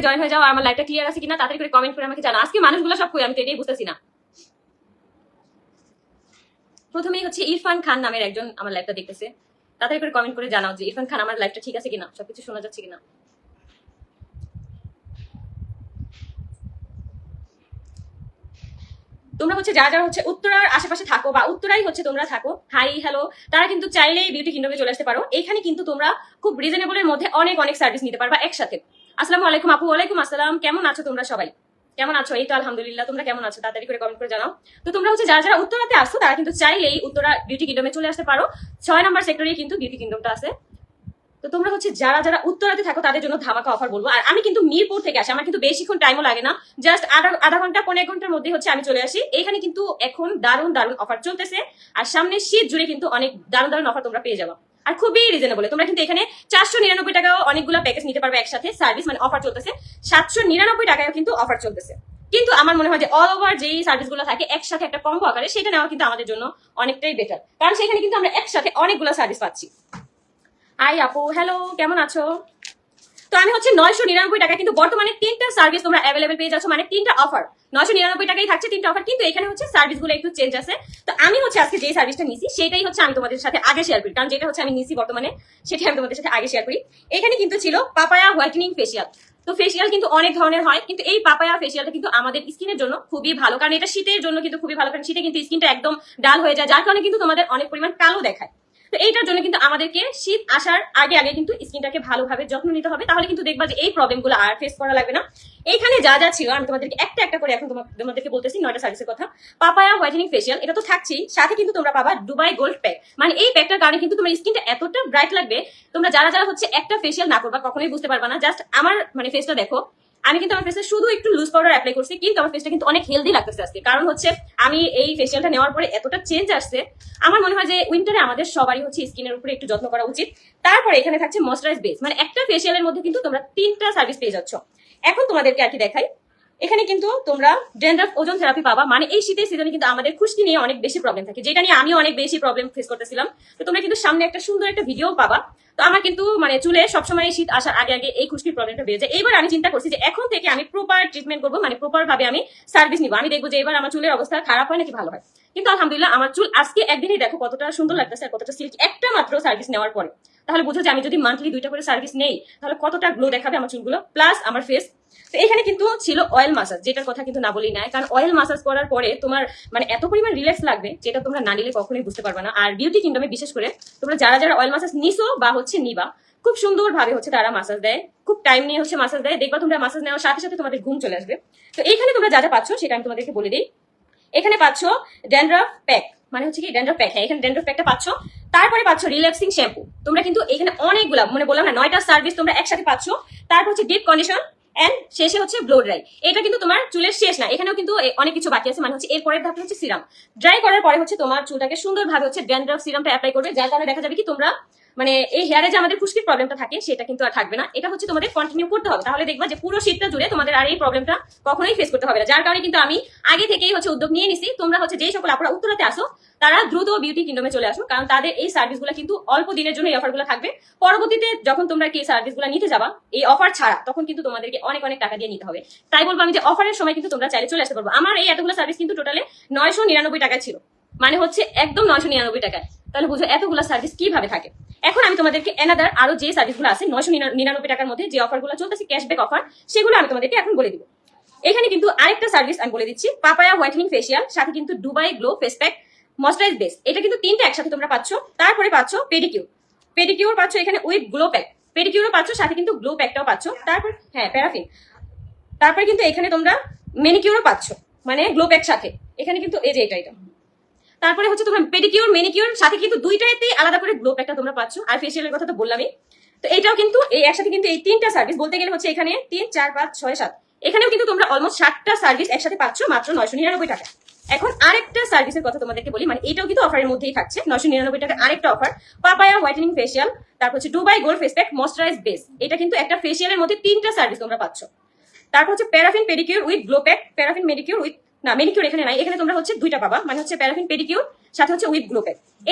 করে জয়েন হয়ে যাও, আমার লাইফটা ক্লিয়ার আছে কিনা তাড়াতাড়ি করে কমেন্ট করে আমাকে জানা আজকে মানুষগুলো সব কই? আমি তো এটাই বুঝতেছি না। প্রথমেই হচ্ছে ইরফান খান নামের একজন আমার লাইফটা দেখতেছে। তাড়াতাড়ি করে কমেন্ট করে জানাও যে, ইরফান খান, আমার লাইফটা ঠিক আছে কিনা? সবকিছু শোনা যাচ্ছে কিনা? তোমরা হচ্ছে যারা যারা হচ্ছে উত্তরার আশেপাশে থাকো বা উত্তরাই হচ্ছে তোমরা থাকো হাই হ্যালো তারা কিন্তু চাইলেই বিউটি কিংডমে চলে আসতে পারো। এখানে কিন্তু তোমরা খুব রিজনেবলের মধ্যে অনেক অনেক সার্ভিস নিতে পারবা একসাথে। আসসালামু আলাইকুম আপু, ওয়ালাইকুম আসসালাম। কেমন আছো তোমরা সবাই? কেমন আছো? এই তো আলহামদুলিল্লাহ, তোমরা কেমন আছো? তাড়াতাড়ি করে কমেন্ট করে জানাও। তো তোমরা হচ্ছে যারা যারা উত্তরাতে আসছো তারা কিন্তু চাইলেই উত্তরা বিউটি কিংডমে চলে আসতে পারো। ছয় নম্বর সেক্টরে কিন্তু বিউটি কিংডমটা আছে। তো তোমরা হচ্ছে যারা যারা উত্তরাতে থাকো, তাদের জন্য ধামাকা অফার বলব। আর আমি কিন্তু মিরপুর থেকে আসি, আমার কিন্তু বেশিক্ষণ টাইমও লাগে না। জাস্ট আধা আধা ঘণ্টা, পনেরো ঘণ্টার মধ্যে হচ্ছে আমি চলে আসি। এখানে কিন্তু এখন দারুণ দারুণ অফার চলতেছে। আর সামনে শীত জুড়ে কিন্তু অনেক দারুণ দারুণ অফার তোমরা পেয়ে যাব। আর খুবই রিজনেবল তোমরা কিন্তু এখানে চারশো নিরানব্বই টাকাও অনেকগুলো প্যাকেজ নিতে পারবে একসাথে সার্ভিস মানে অফার চলতেছে। সাতশো নিরানব্বই টাকায় কিন্তু অফার চলতেছে। কিন্তু আমার মনে হয় যে অল ওভার যেই সার্ভিসগুলো থাকে, একসাথে একটা কম্বো আকারে সেটা নেওয়া কিন্তু আমাদের জন্য অনেকটাই বেটার কারণ সেখানে কিন্তু আমরা একসাথে অনেকগুলো সার্ভিস পাচ্ছি। আই আপু হ্যালো কেমন আছো? তো আমি হচ্ছে নয়শো নিরানব্বই টাকা কিন্তু বর্তমানে তিনটা সার্ভিস তোমরা অ্যাভেলেবেল পেয়ে যাচ্ছ মানে তিনটা অফার নয়শো নিরানব্বই টাকাই থাকছে, তিনটা অফার কিন্তু এখানে হচ্ছে সার্ভিসগুলো একটু চেঞ্জ আছে। তো আমি হচ্ছে আজকে যে সার্ভিসটা নিছি সেটাই হচ্ছে আমি তোমাদের সাথে আগে শেয়ার করি। কারণ যেটা হচ্ছে আমি নিছি বর্তমানে, সেটাই আমি তোমাদের সাথে আগে শেয়ার করি। এখানে কিন্তু ছিল পাপায়া হোয়াইটেনিং ফেসিয়াল তো ফেসিয়াল কিন্তু অনেক ধরনের হয়, কিন্তু এই পাপায়া ফেসিয়ালটা কিন্তু আমাদের স্কিনের জন্য খুবই ভালো। কারণ এটা শীতের জন্য কিন্তু খুবই ভালো, কারণ শীতে কিন্তু স্কিনটা একদম ডাল হয়ে যায়, যার কারণে কিন্তু তোমাদের অনেক পরিমাণ কালো দেখায়। তো এইটার জন্য কিন্তু আমাদেরকে শীত আসার আগে আগে কিন্তু স্কিনটাকে ভালোভাবে যত্ন নিতে হবে। তাহলে কিন্তু দেখবা যে এই প্রবলেমগুলো আর ফেস করা লাগবে না। এইখানে যা যা ছিল, আমি তোমাদেরকে একটা একটা করে এখন তোমাদেরকে বলতেছি, নয়টা সার্ভিসের কথা। পাপায়া হোয়াইটেনিং ফেসিয়াল এটা তো থাকছেই। সাথে কিন্তু তোমরা পাবা দুবাই গোল্ড প্যাক মানে এই প্যাকটার কারণে কিন্তু তোমার স্কিনটা এতটা ব্রাইট লাগবে। তোমরা যারা যারা হচ্ছে একটা ফেসিয়াল না করবা, কখনোই বুঝতে পারবা না। জাস্ট আমার মানে ফেসটা দেখো। আমি কিন্তু আমার ফেসে শুধু একটু লুজ পাউডার অ্যাপ্লাই করছি, কিন্তু আমার ফেসটা কিন্তু অনেক হেলদি লাগতেছে আজকে। কারণ হচ্ছে, আমি এই ফেসিয়ালটা নেওয়ার পরে এতটা চেঞ্জ আসছে, আমার মনে হয় যে উইন্টারে আমাদের সবারই হচ্ছে স্কিনের উপরে একটু যত্ন করা উচিত। তারপরে এখানে থাকছে ময়শ্চারাইজ বেস মানে একটা ফেসিয়ালের মধ্যে কিন্তু তোমরা তিনটা সার্ভিস পেয়ে যাচ্ছ। এখন তোমাদেরকে আর কি দেখাই। এখানে কিন্তু তোমরা ড্যান্ড্রাফ ওজন থেরাপি পাবা। মানে এই শীতের সিজনে কিন্তু আমাদের খুশকি নিয়ে অনেক বেশি প্রবলেম থাকে। যেটা নিয়ে আমিও অনেক বেশি প্রবলেম ফেস করতেছিলাম। তো তোমরা কিন্তু সামনে একটা সুন্দর একটা ভিডিও পাবা। তো আমার কিন্তু মানে চুলে সবসময় শীত আসার আগে আগে এই খুশকির প্রবলেমটা বেড়ে যায় এইবার আমি চিন্তা করছি যে এখন থেকে আমি প্রপার ট্রিটমেন্ট করব মানে প্রপার ভাবে আমি সার্ভিস নিবো। আমি দেখব যে এবার আমার চুলের অবস্থা খারাপ হয় নাকি ভালো হয়। কিন্তু আলহামদুলিল্লাহ আমার চুল আজকে একদিনই দেখো কতটা সুন্দর লাগতেছে আর কতটা সিল্ক একটা মাত্র সার্ভিস নেওয়ার পরে। তাহলে বুঝো যে আমি যদি মান্থলি দুইটা করে সার্ভিস নেই, তাহলে কতটা গ্লো দেখাবে আমার চুলগুলো? প্লাস আমার ফেস তো এখানে কিন্তু ছিল অয়েল মাসাজ যেটার কথা কিন্তু না বলি নাই। কারণ অয়েল মাসাজ করার পরে তোমার মানে এত পরিমাণ রিল্যাক্স লাগবে, যেটা তোমরা না নিলে কখনোই বুঝতে পারবে না। আর বিউটি কিংডমে বিশেষ করে তোমরা যারা যারা অয়েল মাসাজ নিছো বা হচ্ছে নিবা, খুব সুন্দর ভাবে হচ্ছে তারা মাসাজ দেয়। খুব টাইম নিয়ে হচ্ছে মাসাজ দেয়। দেখবা তোমরা মাসাজ নেওয়ার সাথে সাথে তোমাদের ঘুম চলে আসবে। তো এইখানে তোমরা যা যা পাচ্ছ সেটা আমি তোমাদেরকে বলে দিই। এখানে পাচ্ছ ড্যান্ড্রাফ প্যাক মানে হচ্ছে কি ড্যান্ড্রফ প্যাক হ্যাঁ এখানে ড্যান্ড্রফ প্যাকটা পাচ্ছ। তারপরে পাচ্ছ রিল্যাক্সিং শ্যাম্পু তোমরা কিন্তু এখানে অনেকগুলো মানে বললাম না, নয়টা সার্ভিস তোমরা একসাথে পাচ্ছ। তারপর হচ্ছে ডিপ কন্ডিশন অ্যান্ড শেষে হচ্ছে ব্লো ড্রাই এটা কিন্তু তোমার চুলের শেষ না, এখানেও কিন্তু অনেক কিছু বাকি আছে। মানে হচ্ছে এর পরের ধাপটা হচ্ছে সিরাম ড্রাই করার পরে হচ্ছে তোমার চুলটাকে সুন্দরভাবে হচ্ছে ড্যান্ড্রফ সিরামটা অ্যাপ্লাই করবে, যার কারণে দেখা যাবে কি তোমরা মানে এই হেয়ারে যে আমাদের খুশকির প্রবলেমটা থাকে, সেটা কিন্তু আর থাকবে না। এটা হচ্ছে তোমাদের কন্টিনিউ করতে হবে। তাহলে দেখবা যে পুরো শীতটা জুড়ে তোমাদের আর এই প্রবলেমটা কখনোই ফেস করতে হবে না। যার কারণে কিন্তু আমি আগে থেকেই হচ্ছে উদ্যোগ নিয়ে নিছি। তোমরা হচ্ছে যেই সকল আপনারা উত্তরাতে আসো, তারা দ্রুত বিউটি কিংডমে চলে আসো। কারণ তাদের এই সার্ভিসগুলো কিন্তু অল্প দিনের জন্য এই অফারগুলো থাকবে। পরবর্তীতে যখন তোমরা কি সার্ভিসগুলো নিতে যাবা, এই অফার ছাড়া, তখন কিন্তু তোমাদেরকে অনেক অনেক টাকা দিয়ে নিতে হবে। তাই বলব আমি যে অফারের সময় কিন্তু তোমরা চাইলে চলে আসতে পারব। আমার এই এতগুলো সার্ভিস কিন্তু টোটালে নয়শো নিরানব্বই টাকা ছিল। মানে হচ্ছে একদম নয়শো নিরানব্বই টাকায়। তাহলে বুঝো, এতগুলো সার্ভিস কীভাবে থাকে? এখন আমি তোমাদেরকে এনাদার আরও যে সার্ভিসগুলো আছে, নয়শো নিরানব্বই টাকার মধ্যে যে অফারগুলো চলতেছে ক্যাশব্যাক অফার সেগুলো আমি তোমাদেরকে এখন বলে দিব। এখানে কিন্তু আরেকটা সার্ভিস আমি বলে দিচ্ছি, পাপায়া হোয়াইটেনিং ফেসিয়াল সাথে কিন্তু Dubai glow face pack base এটা কিন্তু তিনটা একসাথে তোমরা পাচ্ছ, তারপরে পাচ্ছ পেডিকিউর পেডিকিউর পাচ্ছ এখানে উইথ গ্লো প্যাক পেডিকিউরও পাচ্ছ, সাথে কিন্তু গ্লো প্যাকটাও পাচ্ছ। তারপর হ্যাঁ প্যারাফিন তারপরে কিন্তু এখানে তোমরা মেনিকিউরও পাচ্ছ মানে গ্লো প্যাক সাথে। এখানে কিন্তু এই যে এটা এটা। তারপরে হচ্ছে তোমরা পেডিকিউর মেনিকিউর সাথে কিন্তু দুইটাতেই আলাদা করে গ্লো প্যাকটা তোমরা পাচ্ছ। আর ফেসিয়ালের কথা তো বললামই। তো এটাও কিন্তু, এই একসাথে কিন্তু এই তিনটা সার্ভিস বলতে গেলে হচ্ছে এখানে তিন, চার, পাঁচ, ছয়, সাত। এখানেও কিন্তু তোমরা অলমোস্ট ষাটটা সার্ভিস একসাথে পাচ্ছ, মাত্র নয়শো নিরানব্বই টাকা। এখন আরেকটা সার্ভিসের কথা তোমাদেরকে বলি মানে এটাও কিন্তু অফারের মধ্যেই থাকছে, নয়শো নিরানব্বই টাকা আরেকটা অফার পাপায়া হোয়াইটেনিং ফেসিয়াল তারপর হচ্ছে Dubai gold face pack base এটা কিন্তু একটা ফেসিয়ালের মধ্যে তিনটা সার্ভিস তোমরা পাচ্ছ। তারপর হচ্ছে paraffin pedicure with glow pack paraffin manicure with না মেডিকিউর এখানে নাই। এখানে তোমরা হচ্ছে দুইটা পাবা। মানে হচ্ছে প্যারাফিন পেডিকিউর সাথে হচ্ছে উইথ গ্লো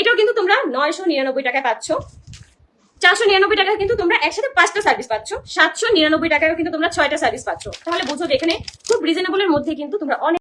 এটাও কিন্তু তোমরা নয়শো নিরানব্বই টাকায় পাচ্ছ। চারশো নিরানব্বই টাকা কিন্তু তোমরা একসাথে পাঁচটা সার্ভিস পাচ্ছ। সাতশো নিরানব্বই টাকায় কিন্তু তোমরা ছয়টা সার্ভিস পাচ্ছ। তাহলে বুঝো যে এখানে খুব রিজনেবলের মধ্যে কিন্তু তোমরা অনেক